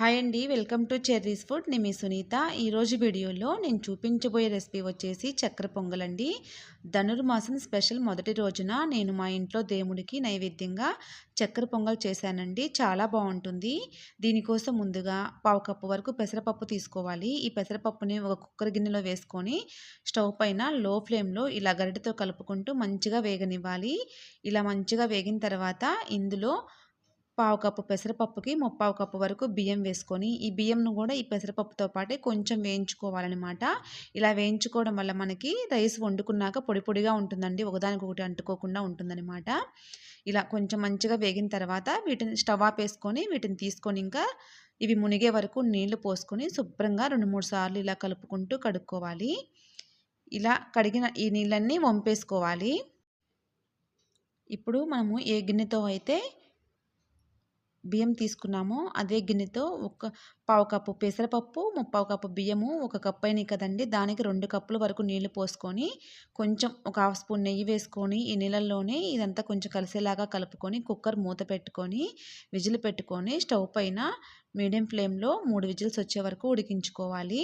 Hi అండి welcome to cherries food. నేను మీ సునీత. ఈరోజు వీడియోలో నేను చూపించబోయే రెసిపీ వచ్చేసి చక్కెర పొంగలండి. ధనుర్మాసం స్పెషల్ మొదటి రోజున నేను మా ఇంట్లో దేవుడికి నైవేద్యంగా చక్కెర పొంగల్ చేశానండి. చాలా బాగుంటుంది. దీనికోసం ముందుగా పావు కప్పు వరకు పెసరపప్పు తీసుకోవాలి. ఈ పెసరపప్పుని ఒక కుక్కర్ గిన్నెలో వేసుకొని స్టవ్ పైన లో ఫ్లేమ్లో ఇలా గరిటతో కలుపుకుంటూ మంచిగా వేగనివ్వాలి. ఇలా మంచిగా వేగిన తర్వాత ఇందులో పావు కప్పు పెసరపప్పుకి ముప్పావు కప్పు వరకు బియ్యం వేసుకొని ఈ బియ్యంను కూడా ఈ పెసరపప్పుతో పాటే కొంచెం వేయించుకోవాలన్నమాట. ఇలా వేయించుకోవడం వల్ల మనకి రైస్ వండుకున్నాక పొడి పొడిగా ఉంటుందండి. ఒకదానికొకటి అంటుకోకుండా ఉంటుందన్నమాట. ఇలా కొంచెం మంచిగా వేగిన తర్వాత వీటిని స్టవ్ ఆపేసుకొని వీటిని తీసుకొని ఇంకా ఇవి మునిగే వరకు నీళ్ళు పోసుకొని శుభ్రంగా రెండు మూడు సార్లు ఇలా కలుపుకుంటూ కడుక్కోవాలి. ఇలా కడిగిన ఈ నీళ్ళన్నీ వంపేసుకోవాలి. ఇప్పుడు మనము ఏ గిన్నెతో అయితే బియ్యం తీసుకున్నామో. అదే గిన్నెతో ఒక పావు కప్పు పెసరపప్పు ముప్పావు కప్పు బియ్యము ఒక కప్పు అయినాయి కదండి. దానికి రెండు కప్పుల వరకు నీళ్ళు పోసుకొని కొంచెం ఒక హాఫ్ స్పూన్ నెయ్యి వేసుకొని ఈ నీళ్ళల్లోనే ఇదంతా కొంచెం కలిసేలాగా కలుపుకొని కుక్కర్ మూత పెట్టుకొని విజిల్ పెట్టుకొని స్టవ్ పైన మీడియం ఫ్లేమ్లో మూడు విజిల్స్ వచ్చే వరకు ఉడికించుకోవాలి.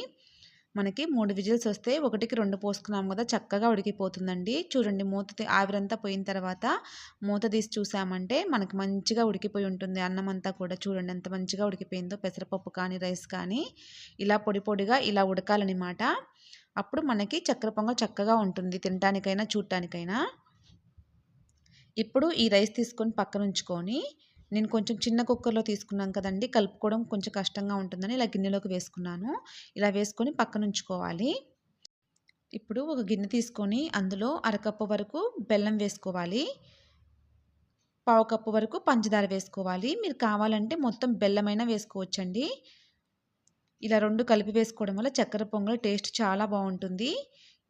మనకి మూడు విజిల్స్ వస్తే ఒకటికి రెండు పోసుకున్నాం కదా చక్కగా ఉడికిపోతుందండి. చూడండి మూత ఆవిరంతా పోయిన తర్వాత మూత తీసి చూసామంటే మనకి మంచిగా ఉడికిపోయి ఉంటుంది. అన్నం అంతా కూడా చూడండి ఎంత మంచిగా ఉడికిపోయిందో. పెసరపప్పు కానీ రైస్ కానీ ఇలా పొడి పొడిగా ఇలా ఉడకాలన్నమాట. అప్పుడు మనకి చక్కెర పొంగల్ చక్కగా ఉంటుంది తినటానికైనా చూడటానికైనా. ఇప్పుడు ఈ రైస్ తీసుకొని పక్కన ఉంచుకొని నేను కొంచెం చిన్న కుక్కర్లో తీసుకున్నాను కదండి కలుపుకోవడం కొంచెం కష్టంగా ఉంటుందని ఇలా గిన్నెలోకి వేసుకున్నాను. ఇలా వేసుకొని పక్కన ఉంచుకోవాలి ఇప్పుడు ఒక గిన్నె తీసుకొని అందులో అరకప్పు వరకు బెల్లం వేసుకోవాలి. పావు కప్పు వరకు పంచదార వేసుకోవాలి. మీరు కావాలంటే మొత్తం బెల్లమైనా వేసుకోవచ్చండి. ఇలా రెండు కలిపి వేసుకోవడం వల్ల చక్కెర పొంగల్ టేస్ట్ చాలా బాగుంటుంది.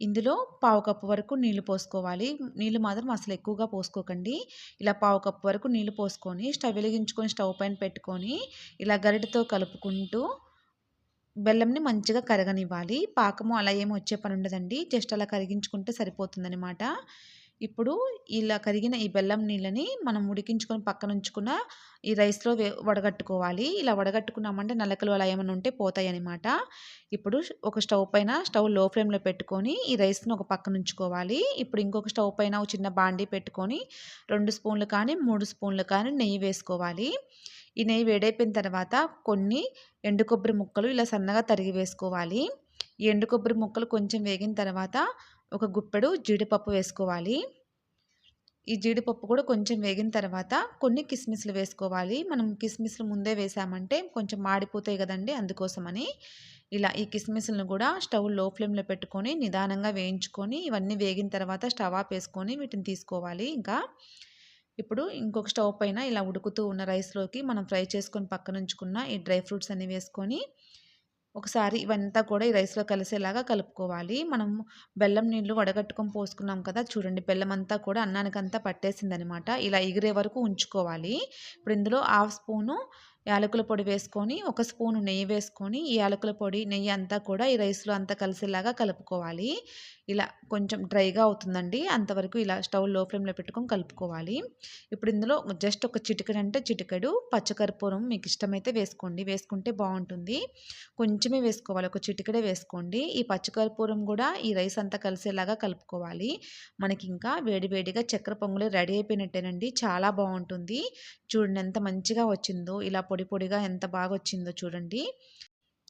ఇందులో పావు కప్పు వరకు నీళ్ళు పోసుకోవాలి. నీళ్ళు మాత్రం అసలు ఎక్కువగా పోసుకోకండి. ఇలా పావు కప్పు వరకు నీళ్ళు పోసుకొని స్టవ్ వెలిగించుకొని స్టవ్ పైన పెట్టుకొని ఇలా గరిటతో కలుపుకుంటూ బెల్లంని మంచిగా కరగనివ్వాలి. పాకము అలా ఏమి వచ్చే పని ఉండదండి. జస్ట్ అలా కరిగించుకుంటే సరిపోతుందనమాట ఇప్పుడు ఇలా కరిగిన ఈ బెల్లం నీళ్ళని మనం ఉడికించుకొని పక్కన ఉంచుకున్న ఈ రైస్లో వడగట్టుకోవాలి. ఇలా వడగట్టుకున్నామంటే నలకలు అలా ఏమైనా ఉంటే పోతాయి అనమాట ఇప్పుడు ఒక స్టవ్ పైన స్టవ్లో ఫ్లేమ్లో పెట్టుకొని ఈ రైస్ను ఒక పక్కన ఉంచుకోవాలి. ఇప్పుడు ఇంకొక స్టవ్ పైన ఒక చిన్న బాండీ పెట్టుకొని రెండు స్పూన్లు కానీ మూడు స్పూన్లు కానీ నెయ్యి వేసుకోవాలి. ఈ నెయ్యి వేడైపోయిన తర్వాత కొన్ని ఎండు కొబ్బరి ముక్కలు ఇలా సన్నగా తరిగి వేసుకోవాలి. ఈ ఎండు కొబ్బరి ముక్కలు కొంచెం వేగిన తర్వాత ఒక గుప్పెడు జీడిపప్పు వేసుకోవాలి. ఈ జీడిపప్పు కూడా కొంచెం వేగిన తర్వాత కొన్ని కిస్మిస్లు వేసుకోవాలి. మనం కిస్మిస్లు ముందే వేసామంటే కొంచెం మాడిపోతాయి కదండి అందుకోసమని. ఇలా ఈ కిస్మిస్లను కూడా స్టవ్లో ఫ్లేమ్లో పెట్టుకొని నిదానంగా వేయించుకొని ఇవన్నీ వేగిన తర్వాత స్టవ్ ఆఫ్ వేసుకొని వీటిని తీసుకోవాలి ఇంకా. ఇప్పుడు ఇంకొక స్టవ్ పైన ఇలా ఉడుకుతూ ఉన్న రైస్లోకి మనం ఫ్రై చేసుకొని పక్కన ఉంచుకున్న ఈ డ్రై ఫ్రూట్స్ అన్ని వేసుకొని ఒకసారి ఇవంతా కూడా ఈ రైస్లో కలిసేలాగా కలుపుకోవాలి. మనం బెల్లం నీళ్ళు వడగట్టుకొని పోసుకున్నాం కదా చూడండి బెల్లం అంతా కూడా అన్నానికంతా పట్టేసిందనమాట. ఇలా ఎగిరే వరకు ఉంచుకోవాలి. ఇప్పుడు ఇందులో హాఫ్ స్పూను యాలకుల పొడి వేసుకొని ఒక స్పూను నెయ్యి వేసుకొని ఈ యాలకుల పొడి నెయ్యి అంతా కూడా ఈ రైస్లో అంతా కలిసేలాగా కలుపుకోవాలి. ఇలా కొంచెం డ్రైగా అవుతుందండి. అంతవరకు ఇలా స్టవ్లో ఫ్లేమ్లో పెట్టుకొని కలుపుకోవాలి. ఇప్పుడు ఇందులో జస్ట్ ఒక చిటికడు అంటే చిటికెడు పచ్చకర్పూరం మీకు ఇష్టమైతే వేసుకోండి. వేసుకుంటే బాగుంటుంది. కొంచెమే వేసుకోవాలి. ఒక చిటికెడే వేసుకోండి. ఈ పచ్చకర్పూరం కూడా ఈ రైస్ అంతా కలిసేలాగా కలుపుకోవాలి. మనకి ఇంకా వేడివేడిగా చక్కెర పొంగులు రెడీ అయిపోయినట్టేనండి. చాలా బాగుంటుంది. చూడండి ఎంత మంచిగా వచ్చిందో ఇలా పొడి పొడిగా ఎంత బాగా వచ్చిందో చూడండి.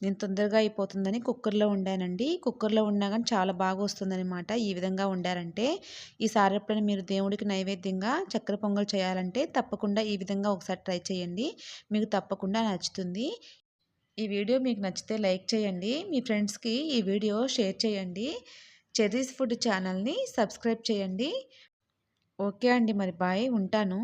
నేను తొందరగా అయిపోతుందని కుక్కర్లో వండానండి. కుక్కర్లో ఉన్నా కానీ చాలా బాగా వస్తుందనమాట ఈ విధంగా వండారంటే ఈసారి ఎప్పుడైనా మీరు దేవుడికి నైవేద్యంగా చక్కెర పొంగల్ చేయాలంటే తప్పకుండా ఈ విధంగా ఒకసారి ట్రై చేయండి. మీకు తప్పకుండా నచ్చుతుంది. ఈ వీడియో మీకు నచ్చితే లైక్ చేయండి. మీ ఫ్రెండ్స్కి ఈ వీడియో షేర్ చేయండి. చెరీస్ ఫుడ్ ఛానల్ని సబ్స్క్రైబ్ చేయండి. ఓకే అండి మరి బాయ్. ఉంటాను.